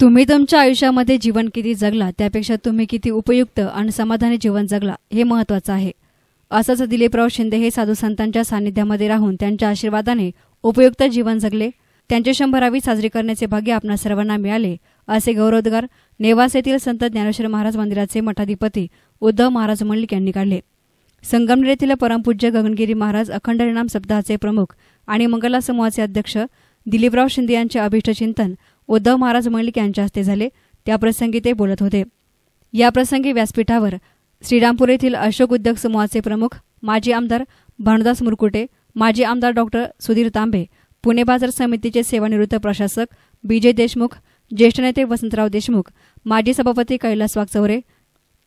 तुम्ही तुमच्या आयुष्यामध्ये जीवन किती जगला त्यापेक्षा तुम्ही किती उपयुक्त आणि समाधानी जीवन जगला हे महत्वाचं आहे. असंच दिलीपराव शिंदे हे साधू संतांच्या सानिध्यामध्ये राहून त्यांच्या आशीर्वादाने उपयुक्त जीवन जगले. त्यांची शंभरावी साजरी करण्याचे भाग्य आपणा सर्वांना मिळाले असे गौरवोद्गार नेवास येथील संत ज्ञानेश्वर महाराज मंदिराचे मठाधिपती उद्धव महाराज मंडलिक यांनी काढले. संगमनेर येथील परमपूज्य गगनगिरी महाराज अखंड हरिनाम सप्ताहाचे प्रमुख आणि मंगला समूहाचे अध्यक्ष दिलीपराव शिंदे यांचे अभिष्टचिंतन उद्धव महाराज मंडलिक यांच्या हस्ते झाले. त्याप्रसंगी ते बोलत होते. याप्रसंगी व्यासपीठावर श्रीरामपूर येथील अशोक उद्योग समूहाचे प्रमुख माजी आमदार भानुदास मुरकुटे माजी आमदार डॉक्टर सुधीर तांबे पुणे बाजार समितीचे सेवानिवृत्त प्रशासक बीजे देशमुख ज्येष्ठ नेते वसंतराव देशमुख माजी सभापती कैलास वागचौरे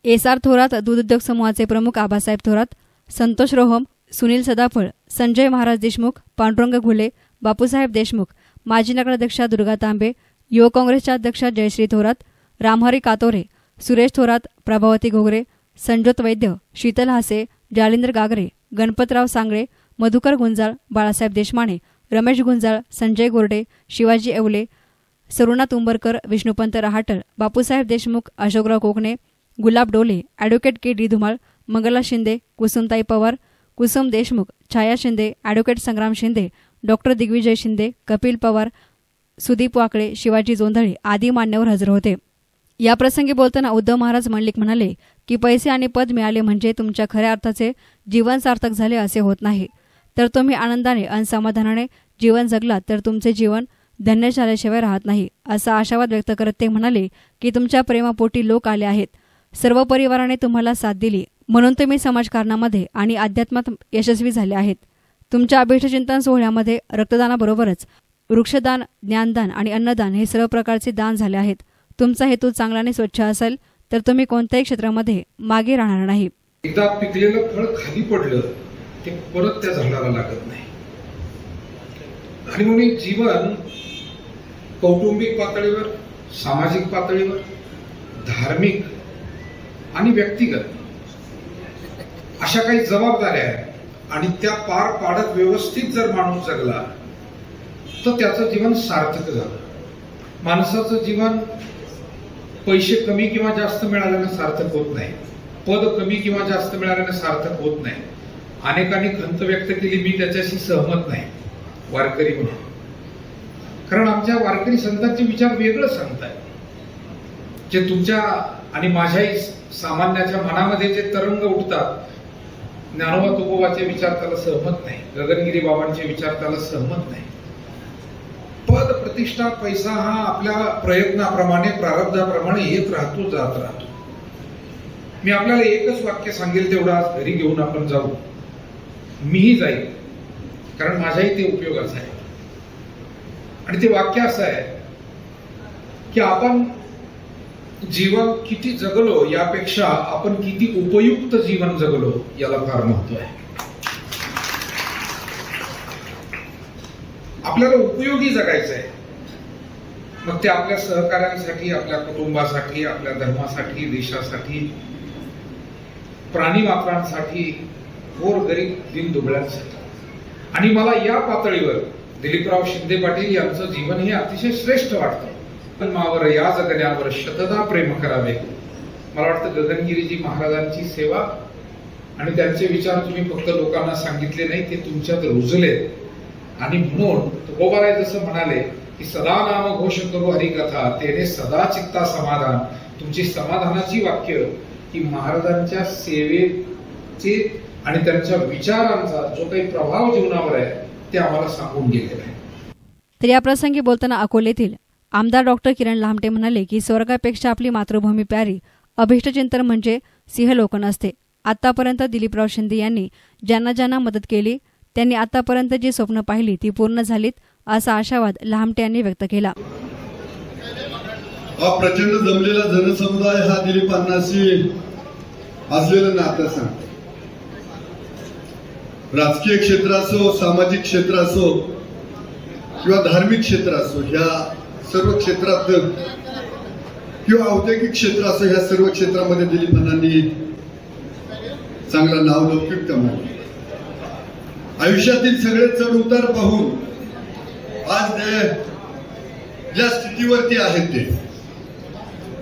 एस आर थोरात दूध उद्योग समूहाचे प्रमुख आबासाहेब थोरात संतोष रोहम सुनील सदाफळ संजय महाराज देशमुख पांडुरंग घुले बापूसाहेब देशमुख माजी नगराध्यक्षा दुर्गा तांबे युवक काँग्रेसच्या अध्यक्षा जयश्री थोरात रामहरी कातोरे सुरेश थोरात प्रभावती घोगरे संजोत वैद्य शीतल हासे जालिंदर गागरे Ganpatrao Sangle Madhukar Gunjal Balasaheb Deshmane Ramesh Gunjal Sanjay Gorde Shivaji Yewale Saruna तुंबरकर Vishnupant रहाटळ Bapusaheb Deshmukh Ashokrao Kokane Gulab Dole advocate K D Dhumal Mangala Shinde Kusumtai Pawar Kusum Deshmukh Chhaya Shinde advocate Sangram Shinde doctor Digvijay Shinde Kapil Pawar Sudeep Wakale Shivaji Jondhale आदी मान्यवर हजर होते. याप्रसंगी बोलताना उद्धव महाराज मंडलिक म्हणाले की पैसे आणि पद मिळाले म्हणजे तुमच्या खऱ्या अर्थाचे जीवन सार्थक झाले असे होत नाही. तर तुम्ही आनंदाने आणि समाधानाने जीवन जगलात तर तुमचे जीवन धन्य झाल्याशिवाय राहत नाही असा आशावाद व्यक्त करत ते म्हणाले की तुमच्या प्रेमापोटी लोक आले आहेत. सर्व परिवाराने तुम्हाला साथ दिली. म्हणून तुम्ही समाजकारणामध्ये आणि अध्यात्मात यशस्वी झाले आहेत. तुमच्या अभिष्टचिंतन सोहळ्यामध्ये रक्तदानाबरोबरच वृक्षदान ज्ञानदान आणि अन्नदान हे सर्व प्रकारचे दान झाले आहेत. तुमचा हेतू चांगल्याने स्वच्छ असेल तर तुम्ही कोणत्याही क्षेत्रामध्ये मागे राहणार नाही. एकदा पिकलेलं फळ खाली पडलं ते परत त्या झाडाला लागत नाही. आणि म्हणून जीवन कौटुंबिक पातळीवर सामाजिक पातळीवर धार्मिक आणि व्यक्तिगत अशा काही जबाबदाऱ्या आहेत. आणि त्या पार पाडत व्यवस्थित जर माणूस जगला तर त्याचं जीवन सार्थक झालं. माणसाचं जीवन पैसे कमी किंवा जास्त मिळाल्यानं सार्थक होत नाही. पद कमी किंवा जास्त मिळाल्यानं सार्थक होत नाही. अनेकांनी खंत व्यक्त केली मी त्याच्याशी सहमत नाही. वारकरी म्हणून. कारण आमच्या वारकरी संतांचे विचार वेगळं सांगताय जे तुमच्या आणि माझ्याही सामान्याच्या मनामध्ये जे तरंग उठतात ज्ञानोबा तुकोबाचे विचार त्याला सहमत नाही. गगनगिरी बाबांचे विचार त्याला सहमत नाही. पद प्रतिष्ठा पैसा हा आपल्या प्रयत्नाप्रमाणे प्रारब्धाप्रमाणे येत राहतो जात राहतो. मी आपल्याला एकच वाक्य सांगेल तेवढं आज घरी घेऊन आपण जाऊ. मीही जाईल कारण माझ्याही ते उपयोगाचं आहे. आणि ते वाक्य असं आहे की आपण जीवन किती जगलो यापेक्षा आपण किती उपयुक्त जीवन जगलो याला फार महत्त्व आहे. आपल्याला उपयोगी जगायचं आहे मग ते आपल्या सहकाऱ्यांसाठी आपल्या कुटुंबासाठी आपल्या धर्मासाठी देशासाठी प्राणी मात्रांसाठी गोर गरीब दिनदुबळ्यांसाठी आणि मला या पातळीवर दिलीपराव शिंदे पाटील यांचं जीवन हे अतिशय श्रेष्ठ वाटतं. पण मावर या जगण्यावर शतदा प्रेम करावे. मला वाटतं गगनगिरीजी महाराजांची सेवा आणि त्यांचे विचार तुम्ही फक्त लोकांना सांगितले नाही ते तुमच्यात रुजलेत. आणि म्हणून तुकोबाराय जसं म्हणाले की सदा नाम घोष करू हरिकथा तेने सदा चित्ता समाधान. तुमची समाधानाची वाक्य की महाराजांच्या सेवेचे आणि त्यांच्या विचारांचा जो काही प्रभाव जीवनावर आहे ते आम्हाला सांगून गेलेला आहे. तर या प्रसंगी बोलताना अकोलेतील आमदार डॉक्टर किरण लामटे म्हणाले की स्वर्गापेक्षा आपली मातृभूमी प्यारी अभिष्टचिंतन म्हणजे सिंहलोकन असते. आतापर्यंत दिलीपराव शिंदे यांनी ज्यांना ज्यांना मदत केली त्यांनी आतापर्यंत जी स्वप्न पाहिली ती पूर्ण झालीत असा आशावाद लहामटे यांनी व्यक्त केला. हा प्रचंड जमलेला जनसमुदाय हा दिलीपांनाशी असलेलं नातं सांगतो. राजकीय क्षेत्र असो सामाजिक क्षेत्र असो किंवा धार्मिक क्षेत्र असो ह्या सर्व क्षेत्रात किंवा औद्योगिक क्षेत्र असो ह्या सर्व क्षेत्रामध्ये दिलीपांनांनी चांगला नाव लौकिक कमावलं. आयुष्यातील सगळे चढ उतार पाहून आज ज्या स्थितीवरती आहेत ते.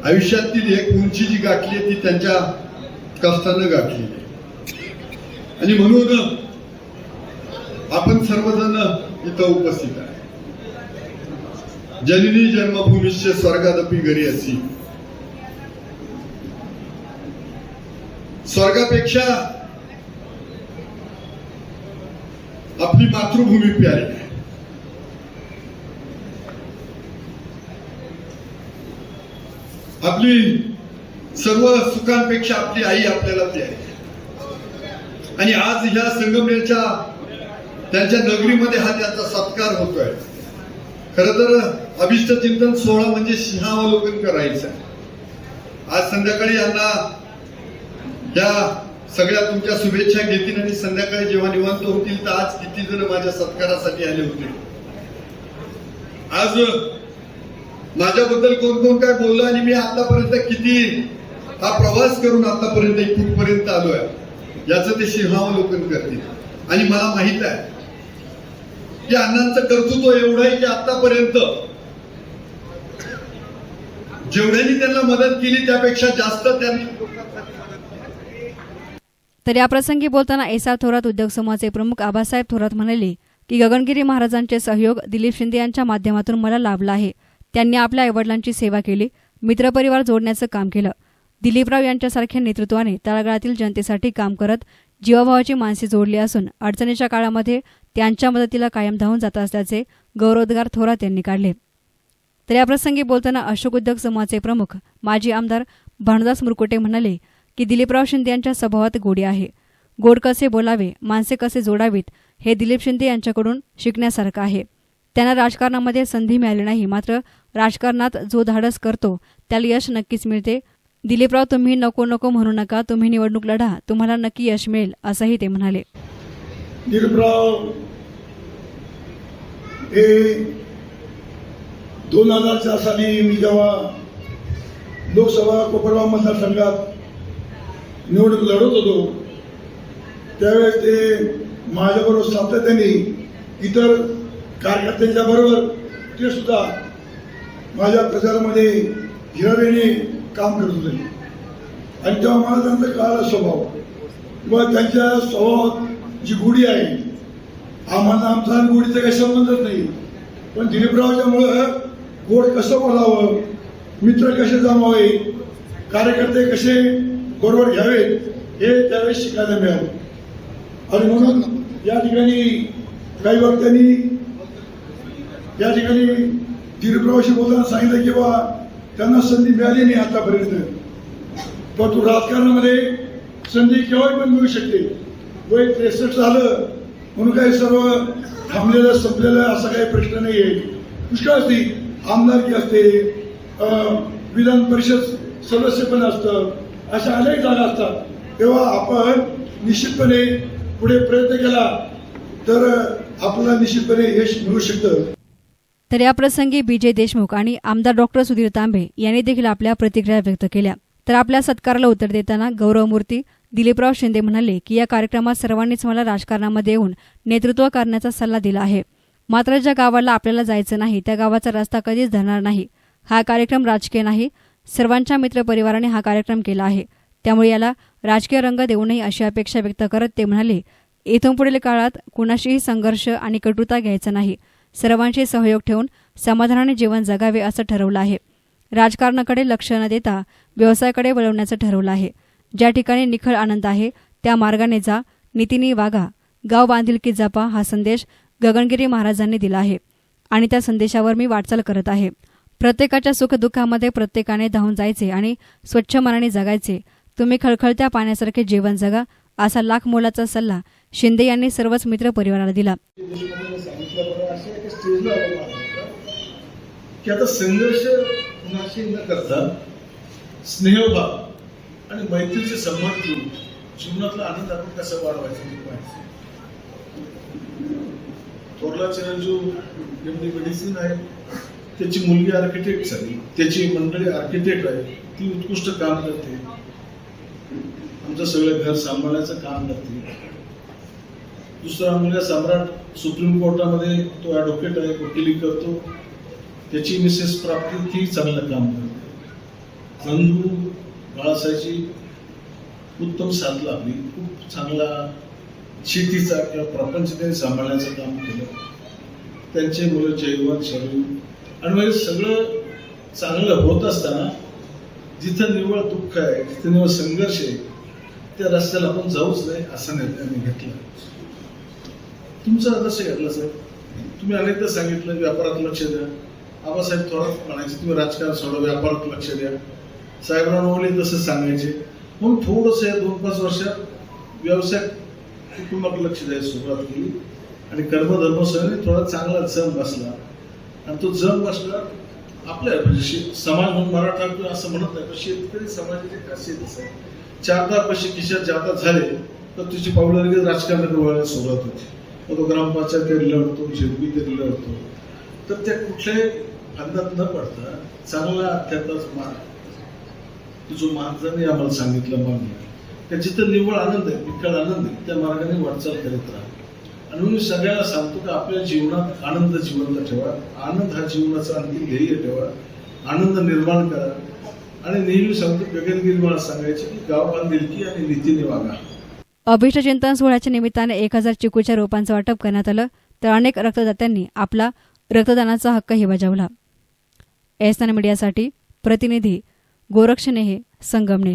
आयुष्यातील एक उंची जी गाठली आहे ती त्यांच्या कष्टानं गाठली आणि म्हणून आपण सर्वजण इथं उपस्थित आहे. जननी जन्मभूमीचे स्वर्गादपी घरी असी स्वर्गापेक्षा आपली मातृभूमी प्यारी. आहे आपली सर्व सुखांपेक्षा आपली आई आपल्याला प्यारी. आहे आणि आज ह्या संगमनेरच्या त्यांच्या नगरीमध्ये हा त्यांचा सत्कार होतोय. खर तर अभिष्ट चिंतन सोहळा म्हणजे सिंहावलोकन करायचं. आज संध्याकाळी यांना या सगळ्या तुमच्या शुभेच्छा घेतील आणि संध्याकाळी जेव्हा निवांत होतील तर आज किती जण माझ्या सत्कारासाठी आले होते? आज माझ्याबद्दल कोण कोण काय बोललं आणि मी आतापर्यंत किती हा प्रवास करून आतापर्यंत इथपर्यंत आलोय? याचं ते सिंहावलोकन करतील. आणि मला माहीत आहे की अण्णांचं कर्तृत्व एवढं आहे की आतापर्यंत जेवढ्यांनी त्यांना मदत केली त्यापेक्षा जास्त त्यांनी तर याप्रसंगी बोलताना एसआर थोरात उद्योग समूहाचे प्रमुख आबासाहेब थोरात म्हणाले की गगनगिरी महाराजांचे सहयोग दिलीप शिंदे यांच्या माध्यमातून मला लाभला आहे. त्यांनी आपल्या आईवडिलांची सेवा केली मित्रपरिवार जोडण्याचं काम केलं. दिलीपराव यांच्यासारख्या नेतृत्वाने तळागाळातील जनतेसाठी काम करत जीवाभावाची माणसे जोडली असून अडचणीच्या काळामध्ये त्यांच्या मदतीला कायम धावून जात असल्याचे गौरवोद्गार थोरात यांनी काढले. तर याप्रसंगी बोलताना अशोक उद्योग समूहाचे प्रमुख माजी आमदार भानुदास मुरकुटे म्हणाले की दिलीपराव शिंदे यांच्या स्वभावात गोडी आहे. गोड कसे बोलावे माणसे कसे जोडावीत हे दिलीप शिंदे यांच्याकडून शिकण्यासारखं आहे. त्यांना राजकारणामध्ये संधी मिळाली नाही मात्र राजकारणात जो धाडस करतो त्याला यश नक्कीच मिळते. दिलीपराव तुम्ही नको नको म्हणू नका तुम्ही निवडणूक लढा तुम्हाला नक्की यश मिळेल असंही ते म्हणाले. दिलीपराव हे दोन हजार चार साली मी जेव्हा लोकसभा कोपरगाव मतदारसंघात निवडणूक लढत होतो. त्यावेळेस ते माझ्याबरोबर सातत्याने इतर कार्यकर्त्यांच्या बरोबर ते सुद्धा माझ्या प्रचारामध्ये हिरावेने काम करत होते. आणि तेव्हा मला त्यांचा कळाला स्वभाव. किंवा त्यांच्या स्वभावात जी गुढी आहे आम्हाला आमचा आणि गोडीचा काही संबंधच नाही. पण दिलीपरावच्यामुळं गोड कसं बोलावं मित्र कसे जमावे कार्यकर्ते कसे बरोबर घ्यावेत हे त्यावेळेस शिकायला मिळालं आणि म्हणून या ठिकाणी काही वक्त्यांनी या ठिकाणी दीर्घप्रवाशी बोलताना सांगितलं की बा त्यांना संधी मिळाली नाही आतापर्यंत. परंतु राजकारणामध्ये संधी केव्हाही पण मिळू शकते. वय त्रेसष्ट झालं म्हणून काही सर्व थांबलेलं संपलेलं असा काही प्रश्न नाही आहे पुष्कळ असते आमदारकी असते विधान परिषद सदस्य पण असतं. अशा अनेक जागा असतात. तेव्हा आपण निश्चितपणे पुढे प्रयत्न केला तर आपल्याला निश्चितपणे यश मिळू शकतं. तर याप्रसंगी विजय देशमुख आणि आमदार डॉक्टर सुधीर तांबे यांनी देखील आपल्या प्रतिक्रिया व्यक्त केल्या. तर आपल्या सत्काराला उत्तर देताना गौरवमूर्ती दिलीपराव शिंदे म्हणाले की या कार्यक्रमात सर्वांनीच मला राजकारणामध्ये येऊन नेतृत्व करण्याचा सल्ला दिला आहे. मात्र ज्या गावाला आपल्याला जायचं नाही त्या गावाचा रस्ता कधीच धरणार नाही. हा कार्यक्रम राजकीय नाही सर्वांच्या मित्रपरिवाराने हा कार्यक्रम केला आहे. त्यामुळे याला राजकीय रंग देऊ नये अशी अपेक्षा व्यक्त करत ते म्हणाले इथून पुढील काळात कुणाशीही संघर्ष आणि कटुता घ्यायचा नाही. सर्वांशी सहयोग ठेवून समाधानाने जीवन जगावे असं ठरवलं आहे. राजकारणाकडे लक्ष न देता व्यवसायाकडे वळवण्याचं ठरवलं आहे. ज्या ठिकाणी निखळ आनंद आहे त्या मार्गाने जा नीतीने वागा. गाव बांधिलकी जपा हा संदेश गगनगिरी महाराजांनी दिला आहे. आणि त्या संदेशावर मी वाटचाल करत आहे. प्रत्येकाच्या सुखदुःखामध्ये प्रत्येकाने धावून जायचे आणि स्वच्छ मनाने जगायचे. तुम्ही खळखळत्या पाण्यासारखे जीवन जगा असा लाख मोलाचा सल्ला शिंदे यांनी सर्वच मित्र परिवाराला दिला. की आता संघर्ष कुणाशी न करता स्नेहभाव आणि मैत्रीचे संबंध ठेवून जीवनातला आनंद आपण कसं वाढवायचं हे पाहिजे थोरला चिरंजीव एम मेडिसिन आहे. त्याची मुलगी आर्किटेक्ट झाली. त्याची मंडळी आर्किटेक्ट आहे. ती उत्कृष्ट काम करते. आमचं सगळं घर सांभाळण्याचं काम करते. दुसरा मुलगा सम्राट सुप्रीम कोर्टामध्ये तो ॲडव्होकेट आहे वकिली करतो. त्याची मिसेस प्राप्ती ती चांगलं काम करते. बंधू बाळासाहेबची उत्तम साधला आपली खूप चांगला शेतीचा किंवा प्रपंच त्यांनी सांभाळण्याचं काम केलं. त्यांचे मुलं जयवंत शरीर आणि म्हणजे सगळं चांगलं होत असताना जिथं निव्वळ दुःख आहे जिथं निव्वळ संघर्ष आहे त्या रस्त्याला आपण जाऊच नाही असा निर्णय मी घेतला. तुमचं कसं घेतला साहेब. तुम्ही अनेकदा सांगितलं व्यापारात लक्ष द्या. आबासाहेब थोरात म्हणायचे तुम्ही राजकारण सोडा व्यापारात लक्ष द्या. साहेबराव नवले तसं सांगायचे. म्हणून थोडंसं या दोन पाच वर्षात व्यवसाय कुटुंबात लक्ष द्यायला सुरुवात केली आणि कर्मधर्मसहने थोडा चांगला जम बसला. आणि तो जम बसला आपल्या म्हणजे समाज म्हणून मराठा असं म्हणत नाही पण शेतकरी समाजाची खासियत असं आहे चारदा पैसे खिशात जादा झाले तर तुझी पावलं लगेच राजकारणाकडे वळायला सुरुवात होते. मग तो ग्रामपंचायत तरी लढतो झेडपी तरी लढतो तर त्या कुठल्याही फंदात न पडता चांगला अध्यात्माचा मार्ग तुझं जो महाराजांनी आम्हाला सांगितलं मान्य त्याची तर निव्वळ आनंद आहे विकळ आनंद आहे त्या मार्गाने वाटचाल करत राहा. आणि मी सगळ्यांना सांगतो की आपल्या जीवनात आनंद जिवंत ठेवा. आनंद हा जीवनाचा अंतिम ध्येय ठेवा. आनंद निर्माण करा. आणि नेहमी सांगतो गगनगिरी मला सांगायचे की गाव बांधिलकी आणि नीतीने वागा. अभिष्ट चिंतन सोहळ्याच्या निमित्ताने एक हजार चिकूच्या रोपांचं वाटप करण्यात आलं तर अनेक रक्तदात्यांनी आपला रक्तदानाचा हक्कही बजावला. एसना मीडियासाठी प्रतिनिधी गोरक्षनेहे संगमनेर.